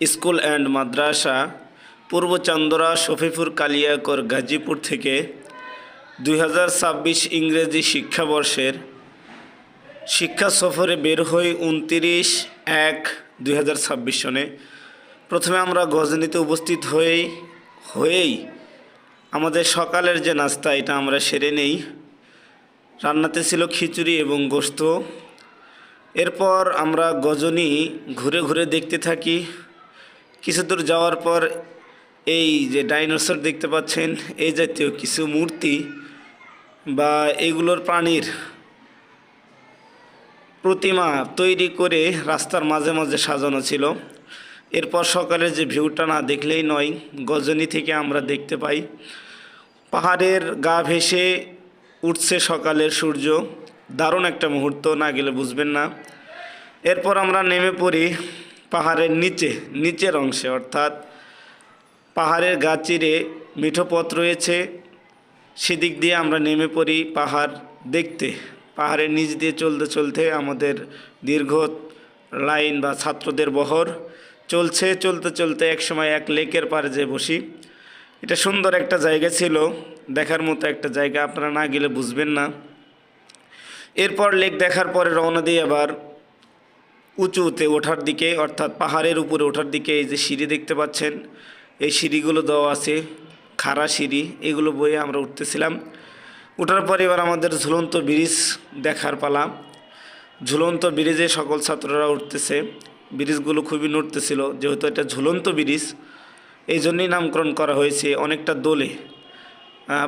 School and মাদ্রাসা পূর্ব চান্দরা শফিপুর কালিয়াকর গাজীপুর থেকে দুই হাজার ছাব্বিশ ইংরেজি শিক্ষাবর্ষের শিক্ষা সফরে বের হই উনতিরিশ এক দুই সনে। প্রথমে আমরা গজনীতে উপস্থিত হয়েই হয়েই আমাদের সকালের যে নাস্তা, এটা আমরা সেরে নেই। রান্নাতে ছিল খিচুড়ি এবং গোস্ত। এরপর আমরা গজনী ঘুরে ঘুরে দেখতে থাকি। কিছু দূর যাওয়ার পর এই যে ডাইনোসর দেখতে পাচ্ছেন এই জাতীয় কিছু মূর্তি বা এগুলোর প্রাণীর প্রতিমা তৈরি করে রাস্তার মাঝে মাঝে সাজানো ছিল। এরপর সকালে যে ভিউটা না দেখলেই নয়, গজনী থেকে আমরা দেখতে পাই। পাহাড়ের গা ভেসে উঠছে সকালের সূর্য। দারুণ একটা মুহূর্ত না গেলে বুঝবেন না। এরপর আমরা নেমে পড়ি পাহাড়ের নিচে, নিচের অংশে, অর্থাৎ পাহাড়ের গা চিরে মিঠো পথ রয়েছে। সেদিক দিয়ে আমরা নেমে পড়ি পাহাড় দেখতে। পাহাড়ের নিচ দিয়ে চলতে চলতে আমাদের দীর্ঘ লাইন বা ছাত্রদের বহর চলছে, চলতে চলতে একসময় এক লেকের পাড়ে যে বসি। এটা সুন্দর একটা জায়গা ছিল, দেখার মতো একটা জায়গা, আপনারা না গেলে বুঝবেন না। এরপর লেক দেখার পরে রওনা দিয়ে আবার। উঁচুতে ওঠার দিকে, অর্থাৎ পাহাড়ের উপরে ওঠার দিকে এই যে সিঁড়ি দেখতে পাচ্ছেন, এই সিঁড়িগুলো দেওয়া আছে, খাড়া সিঁড়ি, এগুলো বয়ে আমরা উঠতেছিলাম। ওঠার পরে এবার আমাদের ঝুলন্ত ব্রিজ দেখার পালা। ঝুলন্ত ব্রিজে সকল ছাত্ররা উঠতেছে। ব্রিজগুলো খুবই নড়তেছিল, যেহেতু এটা ঝুলন্ত ব্রিজ, এই জন্যই নামকরণ করা হয়েছে অনেকটা দোলে।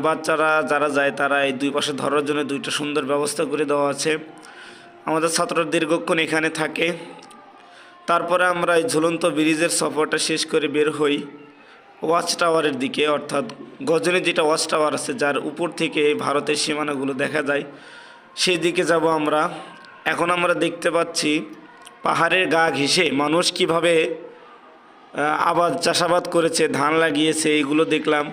বাচ্চারা যারা যায় তারা এই দুই পাশে ধরার জন্য দুইটা সুন্দর ব্যবস্থা করে দেওয়া আছে। আমাদের ছাত্ররা দীর্ঘক্ষণ এখানে থাকে। তারপরে আমরা এই ঝুলন্ত ব্রিজের সফরটা শেষ করে বের হই ওয়াচ টাওয়ারের দিকে। অর্থাৎ গজনে যেটা ওয়াচ টাওয়ার আছে, যার উপর থেকে ভারতের সীমানাগুলো দেখা যায় সেই দিকে যাব আমরা। এখন আমরা দেখতে পাচ্ছি পাহাড়ের গা ঘেঁষে মানুষ কীভাবে আবাদ, চাষাবাদ করেছে, ধান লাগিয়েছে এইগুলো দেখলাম।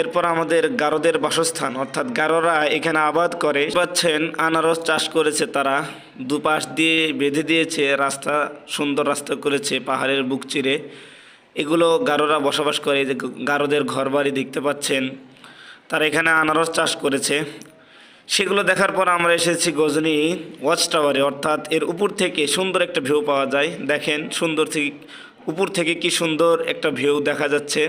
এরপর আমাদের গারোদের বাসস্থান, অর্থাৎ গারোরা এখানে আবাদ করে। পাচ্ছেন আনারস চাষ করেছে তারা, দুপাশ দিয়ে বেঁধে দিয়েছে, রাস্তা, সুন্দর রাস্তা করেছে, পাহাড়ের বুক চিরে। এগুলো গারোরা বসবাস করে যে গারোদের ঘরবাড়ি দেখতে পাচ্ছেন, তারা এখানে আনারস চাষ করেছে। সেগুলো দেখার পর আমরা এসেছি গজনি ওয়াচ টাওয়ারে অর্থাৎ এর উপর থেকে সুন্দর একটা ভিউ পাওয়া যায়। দেখেন সুন্দর থেকে, উপর থেকে কি সুন্দর একটা ভিউ দেখা যাচ্ছে।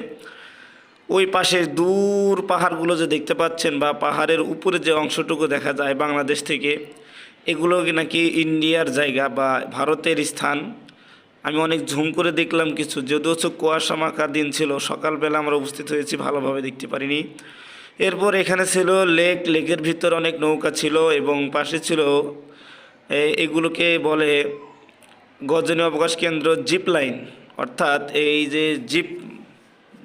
ওই পাশে দূর পাহাড়গুলো যে দেখতে পাচ্ছেন বা পাহাড়ের উপরে যে অংশটুকু দেখা যায় বাংলাদেশ থেকে, এগুলো নাকি ইন্ডিয়ার জায়গা বা ভারতের স্থান? আমি অনেক ঝুম করে দেখলাম কিছু, যদিও হচ্ছে কুয়াশা মাখা দিন ছিল, সকালবেলা আমরা উপস্থিত হয়েছি, ভালোভাবে দেখতে পারিনি। এরপর এখানে ছিল লেক, লেকের ভিতর অনেক নৌকা ছিল এবং পাশে ছিল এগুলোকে বলে গজনী অবকাশ কেন্দ্র জিপ লাইন। অর্থাৎ এই যে জিপ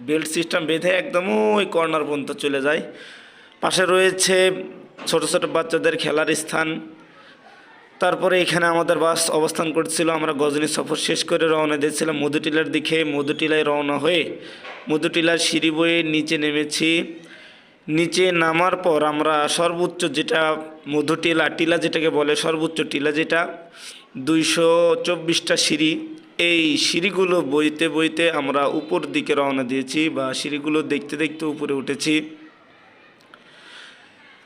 বেল্ট সিস্টেম বেঁধে একদম ওই কর্নার পর্যন্ত চলে যায়। পাশে রয়েছে ছোট ছোট বাচ্চাদের খেলার স্থান। তারপরে এখানে আমাদের বাস অবস্থান করছিল, আমরা গজনী সফর শেষ করে রওনা দিয়েছিলাম মধুটিলার দিকে। মধুটিলায় রওনা হয়ে মধুটিলার সিঁড়ি বয়ে নিচে নেমেছি। নিচে নামার পর আমরা সর্বোচ্চ যেটা মধুটিলা, টিলা যেটাকে বলে, সর্বোচ্চ টিলা যেটা, দুইশো চব্বিশটা সিঁড়ি এই সিঁড়িগুলো বইতে বইতে আমরা উপর দিকে রওনা দিয়েছি বা সিঁড়িগুলো দেখতে দেখতে উপরে উঠেছি।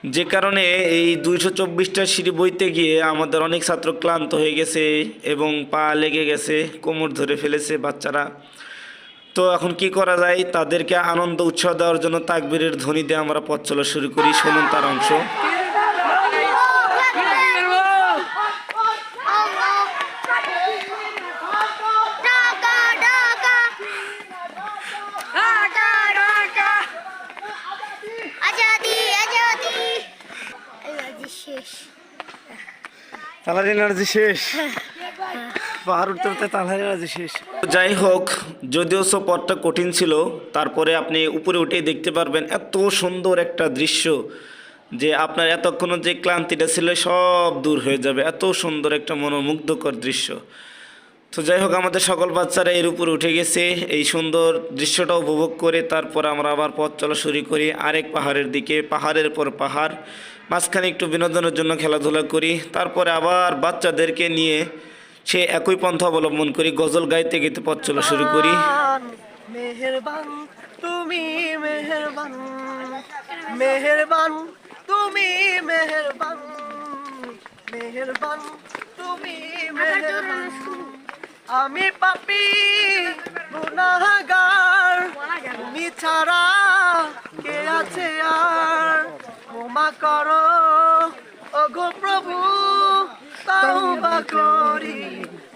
যে কারণে এই দুইশো চব্বিশটা সিঁড়ি বইতে গিয়ে আমাদের অনেক ছাত্র ক্লান্ত হয়ে গেছে এবং পা লেগে গেছে, কোমর ধরে ফেলেছে বাচ্চারা। তো এখন কি করা যায়? তাদেরকে আনন্দ, উৎসাহ দেওয়ার জন্য তাকবীরের ধ্বনি দিয়ে আমরা পথ চলা শুরু করি। শুনুন তার অংশ। পাহাড় উঠতে যাই হোক, যদিও সব পথটা কঠিন ছিল, তারপরে আপনি উপরে উঠে দেখতে পারবেন এত সুন্দর একটা দৃশ্য যে আপনার এতক্ষণ যে ক্লান্তিটা ছিল, সব দূর হয়ে যাবে। এত সুন্দর একটা মনোমুগ্ধকর দৃশ্য। তো যাই হোক আমাদের সকল বাচ্চারা এর উপর উঠে গেছে। এই সুন্দর দৃশ্যটা উপভোগ করে তারপর আমরা আবার পথ চলা শুরু করি। আরেক পাহাড়ের দিকে পাহাড়ের পর পাহাড়। মাঝখানে একটু বিনোদনের জন্য খেলাধুলা করি। তারপরে আবার বাচ্চাদেরকে নিয়ে সে একই পন্থা অবলম্বন করি গজল গাইতে গাইতে পথ চলা শুরু করি। মেহেরবান তুমি মেহেরবান। মেহেরবান তুমি মেহেরবান। মেহেরবান তুমি মেহেরবান আমি পাপি, গুনাহগার। তুমি ছাড়া কে আছে আর? ক্ষমা করো। ওগো প্রভু, তাওবা করি।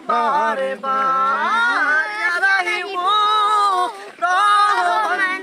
বারে বার রাহিমু, রহমান।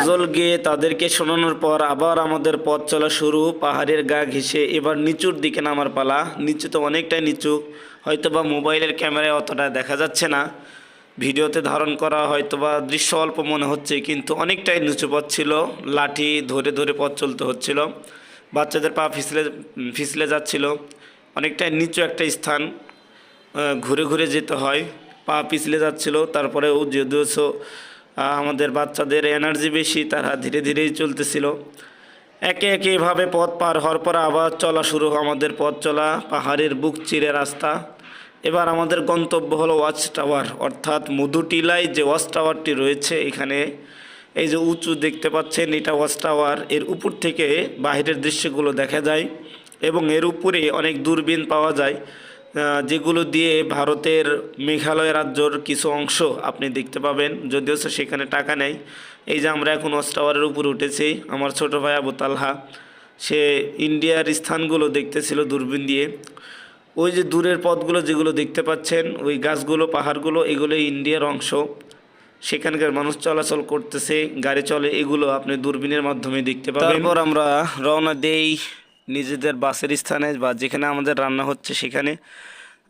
গজল গেয়ে তাদেরকে শোনানোর পর আবার আমাদের পথ চলা শুরু। পাহাড়ের গা ঘেঁষে এবার নিচুর দিকে নামার পালা। নিচু তো অনেকটাই নিচু। হয়তো বা মোবাইলের ক্যামেরায় অতটা দেখা যাচ্ছে না। ভিডিওতে ধারণ করা হয়তো বা দৃশ্য অল্প মনে হচ্ছে, কিন্তু অনেকটাই নিচু পথ ছিল। লাঠি ধরে ধরে পথ চলতে হচ্ছিল। বাচ্চাদের পা ফিসলে ফিসলে যাচ্ছিল। অনেকটাই নিচু একটা স্থান ঘুরে ঘুরে যেতে হয়। পা পিছলে যাচ্ছিল, তারপরেও যদিও আমাদের বাচ্চাদের এনার্জি বেশি, তারা ধীরে ধীরেই চলতেছিল। একে একে এভাবে পথ পার হওয়ার পর আবার চলা শুরু আমাদের পথ চলা, পাহাড়ের বুক চিরে রাস্তা। এবার আমাদের গন্তব্য হলো ওয়াচ টাওয়ার অর্থাৎ মধুটিলায় যে ওয়াচ টাওয়ারটি রয়েছে এখানে, এই যে উঁচু দেখতে পাচ্ছেন, এটা ওয়াচ টাওয়ার এর উপর থেকে বাইরের দৃশ্যগুলো দেখা যায় এবং এর উপরে অনেক দূরবীন পাওয়া যায়। যেগুলো দিয়ে ভারতের মেঘালয় রাজ্যর কিছু অংশ আপনি দেখতে পাবেন। যদিও সেখানে টাকা নেই। এই যে আমরা এখন ওয়াচ টাওয়ারের উপরে উঠেছি, আমার ছোট ভাই আবু তালহা, সে ইন্ডিয়ার স্থানগুলো দেখতেছিল দূরবীন দিয়ে। ওই যে দূরের পথগুলো যেগুলো দেখতে পাচ্ছেন, ওই গাছগুলো, পাহাড়গুলো, এগুলো ইন্ডিয়ার অংশ। সেখানকার মানুষ চলাচল করতেছে, গাড়ি চলে, এগুলো আপনি দূরবীনের মাধ্যমে দেখতে পাবেন। তারপর আমরা রওনা দেই নিজেদের বাসের স্থানে বা যেখানে আমাদের রান্না হচ্ছে সেখানে।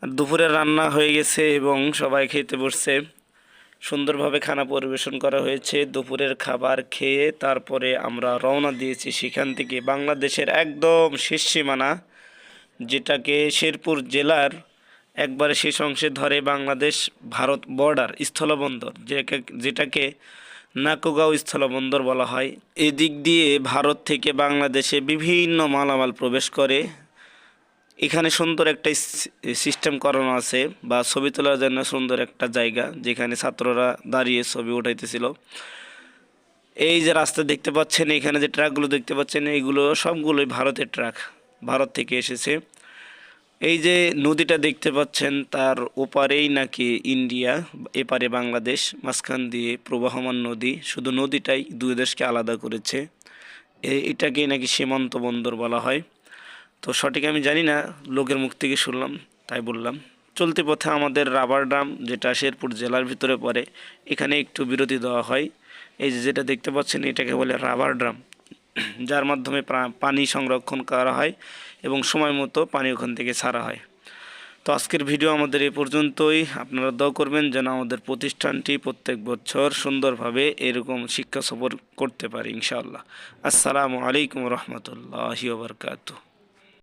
আর দুপুরের রান্না হয়ে গেছে এবং সবাই খেতে বসছে। সুন্দরভাবে খানা পরিবেশন করা হয়েছে। দুপুরের খাবার খেয়ে তারপরে আমরা রওনা দিয়েছি সেখান থেকে বাংলাদেশের একদম শেষ সীমানা, যেটাকে শেরপুর জেলার একবারে শেষ অংশে ধরে বাংলাদেশ ভারত বর্ডার স্থলবন্দর, যেটাকে যেটাকে নাকুগাঁও স্থলবন্দর বলা হয়। এদিক দিয়ে ভারত থেকে বাংলাদেশে বিভিন্ন মালামাল প্রবেশ করে। এখানে সুন্দর একটা সিস্টেম করানো আছে বা ছবি তোলার জন্য সুন্দর একটা জায়গা যেখানে ছাত্ররা দাঁড়িয়ে ছবি উঠাইতেছিল। এই যে রাস্তা দেখতে পাচ্ছেন, এখানে যে ট্রাকগুলো দেখতে পাচ্ছেন এইগুলো সবগুলোই ভারতের ট্রাক। ভারত থেকে এসেছে। এই যে নদীটা দেখতে পাচ্ছেন, তার ওপারেই নাকি ইন্ডিয়া, এপারে বাংলাদেশ, মাঝখান দিয়ে প্রবাহমান নদী, শুধু নদীটাই দুই দেশকে আলাদা করেছে। এটাকেই নাকি সীমান্ত বন্দর বলা হয়। তো সঠিক আমি জানি না, লোকের মুখ থেকে শুনলাম, তাই বললাম। চলতি পথে আমাদের রাবার ড্রাম, যেটা শেরপুর জেলার ভিতরে পড়ে, এখানে একটু বিরতি দেওয়া হয়। এই যে যেটা দেখতে পাচ্ছেন, এটাকে বলে রাবার ড্রাম। যার মাধ্যমে পানি সংরক্ষণ করা হয় এবং সময় মতো পানি ওখান থেকে ছাড়া হয়। তো আজকের ভিডিও আমাদের এ পর্যন্তই। আপনারা দোয়া করবেন যেন আমাদের প্রতিষ্ঠানটি প্রত্যেক বছর সুন্দরভাবে এরকম শিক্ষা সফর করতে পারে ইনশাআল্লাহ। আসসালামু আলাইকুম রহমতুল্লাহ ওবরকাতুহ